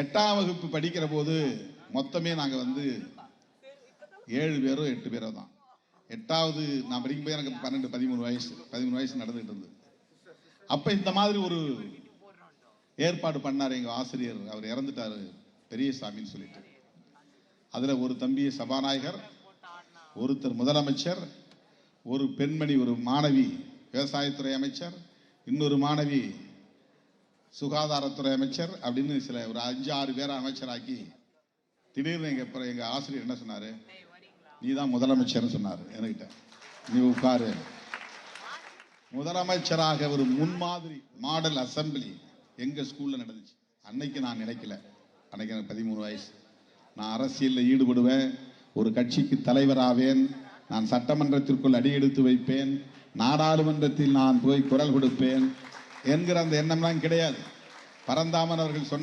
எட்டாம் வகுப்பு படிக்கிற போது மொத்தமே நாங்கள் வந்து ஏழு பேரோ எட்டு பேரோ தான். எட்டாவது நான் படிக்கும்போது எனக்கு பன்னெண்டு பதிமூணு வயசு பதிமூணு வயசு நடந்துகிட்டு இருந்தது. அப்போ இந்த மாதிரி ஒரு ஏற்பாடு பண்ணார் எங்கள் ஆசிரியர். அவர் இறந்துட்டாரு பெரியசாமின்னு சொல்லிட்டு. அதில் ஒரு தம்பி சபாநாயகர் ஒருத்தர் முதலமைச்சர் ஒரு பெண்மணி ஒரு மாணவி விவசாயத்துறை அமைச்சர் இன்னொரு மாணவி சுகாதாரத்துறை அமைச்சர் அப்படின்னு சில ஒரு அஞ்சு ஆறு பேரை அமைச்சராக்கி திடீர்னு எங்க அப்புறம் எங்க ஆசிரியர் என்ன சொன்னாரு? நீ தான் முதலமைச்சர்னு சொன்னாரு என்கிட்ட. நீ உட்காரு. முதலமைச்சராக ஒரு முன்மாதிரி மாடல் அசம்பிளி எங்க ஸ்கூல்ல நடந்துச்சு. அன்னைக்கு நான் நினைக்கல. அன்னைக்கு எனக்கு பதிமூணு வயசு. நான் அரசியலில் ஈடுபடுவேன். ஒரு கட்சிக்கு தலைவராவேன். நான் சட்டமன்றத்திற்குள் அடியெடுத்து வைப்பேன். நாடாளுமன்றத்தில் நான் போய் குரல் கொடுப்பேன். என்கிற அந்த எண்ணம்லாம் கிடையாது. பரந்தாமன் அவர்கள் சொன்ன